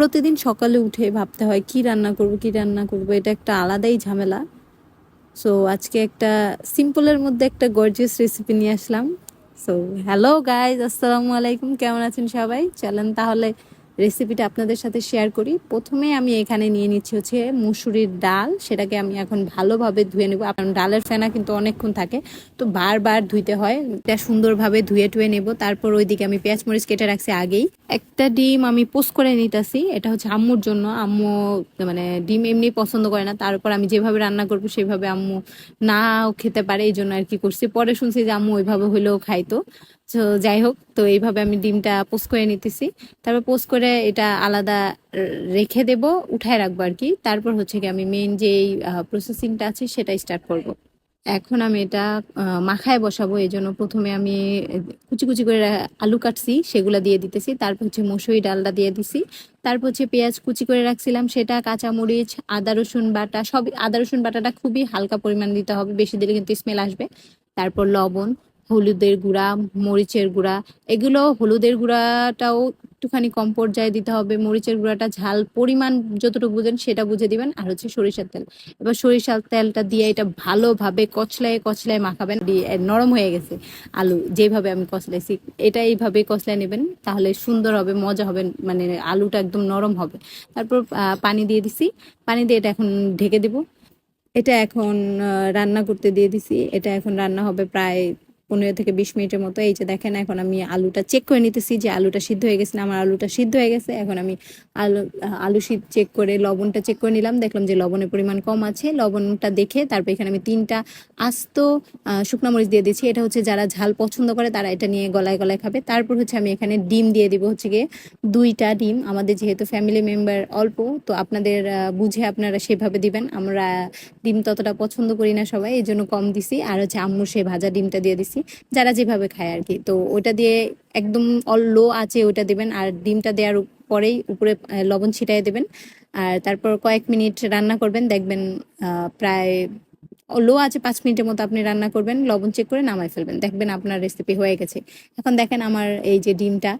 প্রতিদিন সকালে উঠে ভাবতে হয়, কি রান্না করব, কি রান্না করব? এটা একটা আলাদাই ঝামেলা। সো আজকে একটা সিম্পলের মধ্যে একটা গর্জিয়াস রেসিপি নিয়ে আসলাম। সো হ্যালো গাইজ আসসালামু আলাইকুম, কেমন আছেন সবাই? চলেন তাহলে রেসিপিটা আপনাদের সাথে শেয়ার করি। প্রথমে আমি এখানে নিয়ে নিচ্ছি হচ্ছে মুসুরির ডাল। সেটাকে আমি এখন ভালোভাবে ধুয়ে নেব। আপনার ডালের ফেনা কিন্তু অনেকক্ষণ থাকে। তো বারবার ধুইতে হয়। এটা সুন্দরভাবে ধুয়ে টুয়ে নেব। তারপর ওইদিকে আমি পেঁয়াজ মরিচ কেটে রাখছি আগেই। একটা ডিম আমি পোস্ট করে নিতেছি। এটা হচ্ছে আম্মুর জন্য। আম্মু মানে ডিম এমনি পছন্দ করে না। তারপর আমি যেভাবে রান্না করব, সেভাবে আম্মু নাও খেতে পারে। এই জন্য আর কি করছি। পরে শুনছি যে আম্মু ওইভাবে হলেও খাইতো। তো যাই হোক, তো এইভাবে আমি ডিমটা পোস্ট করে নিতেছি। তারপর পোস্ট করে এটা আলাদা রেখে দেব, উঠায় রাখব আর কি। তারপর হচ্ছে কি আমি মেন যে প্রসেসিংটা আছে সেটা স্টার্ট করব। এখন আমি এটা মাখায় বসাবো এই জন্য প্রথমে আমি কুচি কুচি করে আলু কাটছি, সেগুলা দিয়ে দিতেছি। তারপর হচ্ছে মসুরি ডালটা দিয়ে দিছি। তারপর হচ্ছে পেঁয়াজ কুচি করে রাখছিলাম, সেটা কাঁচামরিচ, আদা, রসুন বাটা সব আদা, রসুন বাটাটা খুবই হালকা পরিমাণ দিতে হবে, বেশি দিলে কিন্তু স্মেল আসবে। তারপর লবণ হলুদের গুঁড়া, মরিচের গুঁড়া। এগুলো হলুদের গুঁড়াটাও একটুখানি কম পর্যায়ে দিতে হবে। মরিচের গুঁড়াটা ঝাল পরিমাণ যতটুকু বুঝেন সেটা বুঝে দিবেন। আর হচ্ছে সরিষার তেল। এবার সরিষার তেলটা দিয়ে এটা ভালোভাবে কচলায় কচলায় মাখাবেন। দিয়ে নরম হয়ে গেছে আলু যেভাবে আমি কচলাইছি, এটা এইভাবে কচলায় নেবেন, তাহলে সুন্দর হবে, মজা হবে মানে আলুটা একদম নরম হবে। তারপর পানি দিয়ে দিছি। পানি দিয়ে এটা এখন ঢেকে দেব। এটা এখন রান্না করতে দিয়ে দিছি। এটা এখন রান্না হবে প্রায় পনেরো থেকে বিশ মিনিটের মতো, এই যে দেখেন এখন আমি আলুটা চেক করে নিতেছি যে আলুটা সিদ্ধ হয়ে গেছে না, আমার আলুটা সিদ্ধ হয়ে গেছে। এখন আমি আলু আলু সিদ্ধ চেক করে, লবণটা চেক করে নিলাম, দেখলাম যে লবণের পরিমাণ কম আছে। লবণটা দেখে তারপর এখানে আমি তিনটা আস্ত শুকনো মরিচ দিয়ে দিচ্ছি। এটা হচ্ছে যারা ঝাল পছন্দ করে তারা এটা নিয়ে গলায় গলায় খাবে। তারপর হচ্ছে আমি এখানে ডিম দিয়ে দিব হচ্ছে গিয়ে দুইটা ডিম। আমাদের যেহেতু ফ্যামিলি মেম্বার অল্প, তো আপনাদের বুঝে আপনারা সেভাবে দিবেন। আমরা ডিম ততটা পছন্দ করি না সবাই এই জন্য কম দিছি। আর হচ্ছে আম্মু সে ভাজা ডিমটা দিয়ে দিছি। যারা যেভাবে খায় আর কি তো ওটা দিয়ে একদম অল লো আছে ওটা দেবেন, আর ডিমটা দেওয়ার পরেই উপরে লবণ ছিটাই দেবেন। আর তারপর কয়েক মিনিট রান্না করবেন, দেখবেন প্রায় লো আছে পাঁচ মিনিটের মতো আপনি রান্না করবেন, লবণ চেক করে নামাই ফেলবেন। দেখবেন আপনার রেসিপি হয়ে গেছে। এখন দেখেন আমার এই যে ডিমটা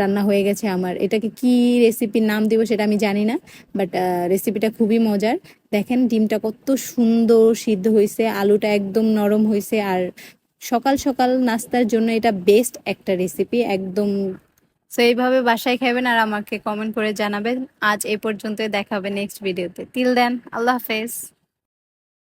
রান্না হয়ে গেছে আমার। এটাকে কি রেসিপির নাম দিব সেটা আমি জানি না বাট রেসিপিটা খুবই মজার। দেখেন ডিমটা কত সুন্দর সিদ্ধ হয়েছে আলুটা একদম নরম হয়েছে আর সকাল সকাল নাস্তার জন্য এটা বেস্ট একটা রেসিপি একদম। সো এইভাবে বাসায় খাবেন আর আমাকে কমেন্ট করে জানাবেন। আজ এ পর্যন্ত দেখাবে নেক্সট ভিডিওতে তিল দেন আল্লাহ হাফেজ।